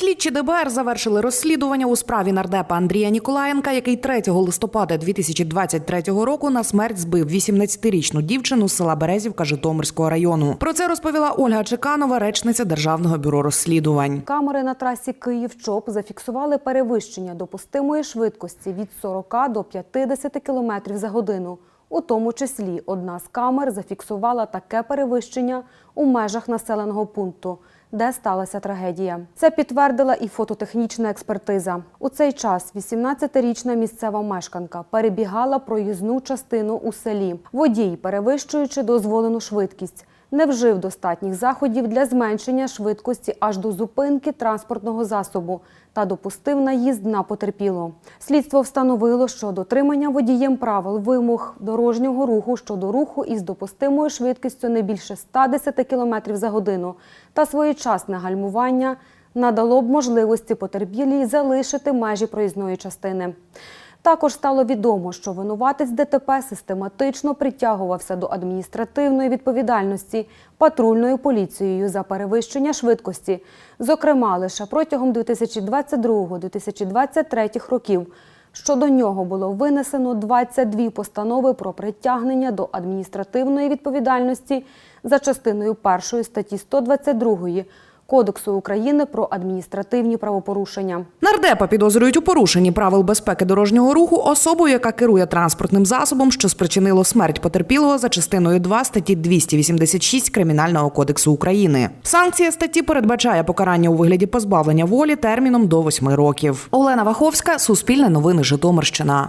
Слідчі ДБР завершили розслідування у справі нардепа Андрія Ніколаєнка, який 3 листопада 2023 року на смерть збив 18-річну дівчину з села Березівка Житомирського району. Про це розповіла Ольга Чеканова, речниця Державного бюро розслідувань. Камери на трасі Київ-Чоп зафіксували перевищення допустимої швидкості від 40 до 50 км за годину. У тому числі одна з камер зафіксувала таке перевищення у межах населеного пункту, де сталася трагедія. Це підтвердила і фототехнічна експертиза. У цей час 18-річна місцева мешканка перебігала проїзну частину у селі. Водій, перевищуючи дозволену швидкість, не вжив достатніх заходів для зменшення швидкості аж до зупинки транспортного засобу та допустив наїзд на потерпілу. Слідство встановило, що дотримання водієм правил вимог дорожнього руху щодо руху із допустимою швидкістю не більше 110 км за годину та своєчасне гальмування надало б можливості потерпілій залишити межі проїзної частини. Також стало відомо, що винуватець ДТП систематично притягувався до адміністративної відповідальності патрульною поліцією за перевищення швидкості, зокрема лише протягом 2022-2023 років. Щодо нього було винесено 22 постанови про притягнення до адміністративної відповідальності за частиною 1 статті 122 Кодексу України про адміністративні правопорушення. Нардепа підозрюють у порушенні правил безпеки дорожнього руху особу, яка керує транспортним засобом, що спричинило смерть потерпілого за частиною 2 статті 286 Кримінального кодексу України. Санкція статті передбачає покарання у вигляді позбавлення волі терміном до 8 років. Олена Ваховська, Суспільне новини, Житомирщина.